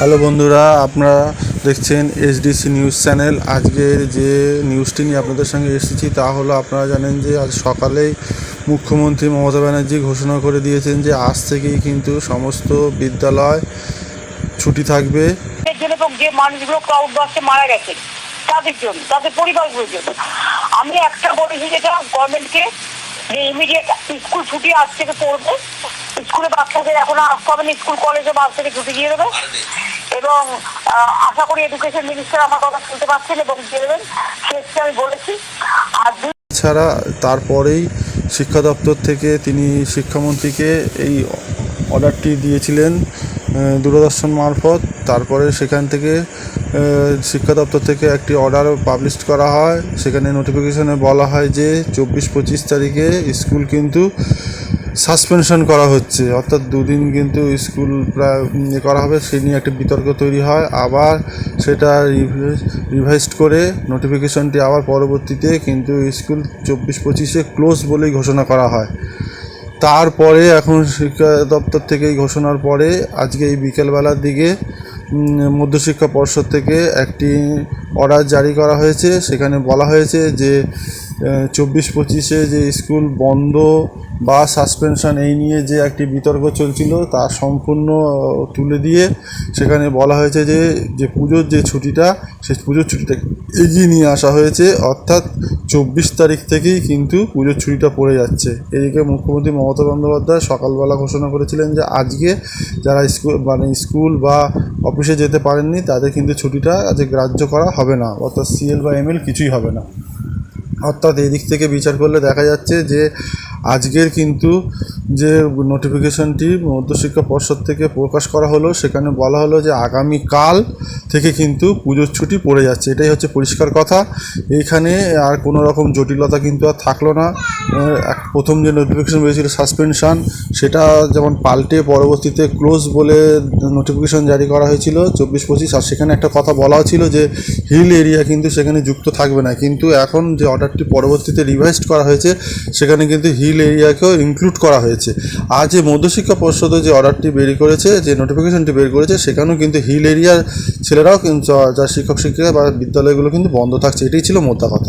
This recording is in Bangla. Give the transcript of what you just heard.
হ্যালো বন্ধুরা, আপনারা দেখছেন এসডিসি নিউজ চ্যানেল। আজকে যে নিউজটি নিয়ে আপনাদের সঙ্গে এসেছি তা হলো, আপনারা জানেন যে আজ সকালেই মুখ্যমন্ত্রী মমতা ব্যানার্জি ঘোষণা করে দিয়েছেন যে আজ থেকেই কিন্তু সমস্ত বিদ্যালয় ছুটি থাকবে। যে মানুষগুলো ক্রাউড মারা গেছে, তাদের জন্য, তাদের পরিবারগুলোর জন্য। আমি একটা বলেছি যেটা গভর্নমেন্টকে যে ইমিডিয়েট স্কুল ছুটি আজ থেকে পড়বে স্কুলে বাচ্চাদের এখন আসতে হবে স্কুল, কলেজে থেকে ছুটি দিয়ে দেবে। এবং আশা করি এডুকেশন মিনিস্টার আমার কথা শুনতে পাচ্ছেন এবং দিয়ে দেবেন। সেটা আমি বলেছি। আর ছাড়া তারপরেই শিক্ষা দপ্তর থেকে তিনি শিক্ষামন্ত্রীকে এই অর্ডারটি দিয়েছিলেন দূরদর্শন মারফত। তারপরে সেখান থেকে শিক্ষা দপ্তর থেকে একটি অর্ডার পাবলিশ করা হয়। সেখানে নোটিফিকেশনে বলা হয় যে, চব্বিশ পঁচিশ তারিখে স্কুল কিন্তু সাসপেনশন করা হচ্ছে। অর্থাৎ দুদিন কিন্তু স্কুল প্রায় ইয়ে করা হবে, সে নিয়ে একটা বিতর্ক তৈরি হয়। আবার সেটা রিভাইজড করে নোটিফিকেশনটি আবার পরবর্তীতে কিন্তু স্কুল চব্বিশ পঁচিশে ক্লোজ বলেই ঘোষণা করা হয়। তারপরে এখন শিক্ষা দপ্তর থেকে এই ঘোষণার পরে আজকে এই বিকেলবেলার দিকে মধ্যশিক্ষা পর্ষদ থেকে একটি অর্ডার জারি করা হয়েছে। সেখানে বলা হয়েছে যে চব্বিশ পঁচিশে যে স্কুল বন্ধ বা সাসপেনশন এই নিয়ে যে একটি বিতর্ক চলছিল তা সম্পূর্ণ তুলে দিয়ে সেখানে বলা হয়েছে যে যে পুজোর যে ছুটিটা সেই পুজোর ছুটিটা এগিয়ে নিয়ে আসা হয়েছে। অর্থাৎ চব্বিশ তারিখ থেকেই কিন্তু পুজোর ছুটিটা পড়ে যাচ্ছে। এদিকে মুখ্যমন্ত্রী মমতা বন্দ্যোপাধ্যায় সকালবেলা ঘোষণা করেছিলেন যে, আজকে যারা স্কুল মানে স্কুল বা অফিসে যেতে পারেননি, তাদের কিন্তু ছুটিটা আজকে গ্রাহ্য করা হবে না। অর্থাৎ সিএল বা এমএল কিছুই হবে না। অর্থাৎ এদিক থেকে বিচার করলে দেখা যাচ্ছে যে আজকের কিন্তু যে নোটিফিকেশনটি মধ্যশিক্ষা পর্ষদ থেকে প্রকাশ করা হলো, সেখানে বলা হলো যে আগামীকাল থেকে কিন্তু পুজোর ছুটি পড়ে যাচ্ছে। এটাই হচ্ছে পরিষ্কার কথা। এইখানে আর কোনো রকম জটিলতা কিন্তু আর থাকল না। এক প্রথম যে নোটিফিকেশন বেরিয়েছিল সাসপেনশান সেটা যেমন পাল্টে পরবর্তীতে ক্লোজ বলে নোটিফিকেশন জারি করা হয়েছিল চব্বিশ পঁচিশ। আর সেখানে একটা কথা বলা ছিল যে হিল এরিয়া কিন্তু সেখানে যুক্ত থাকবে না। কিন্তু এখন যে অর্ডারটি পরবর্তীতে রিভাইজড করা হয়েছে, সেখানে কিন্তু হিল এরিয়াকেও ইনক্লুড করা হয়েছে। আর যে মধ্যশিক্ষা পর্ষদে যে অর্ডারটি বের করেছে, যে নোটিফিকেশনটি বের করেছে, সেখানেও কিন্তু হিল এরিয়ার ছেলেরাও কিন্তু, যা শিক্ষক শিক্ষিকা বা বিদ্যালয়গুলো কিন্তু বন্ধ থাকছে। এটাই ছিল মোদ্দা কথা।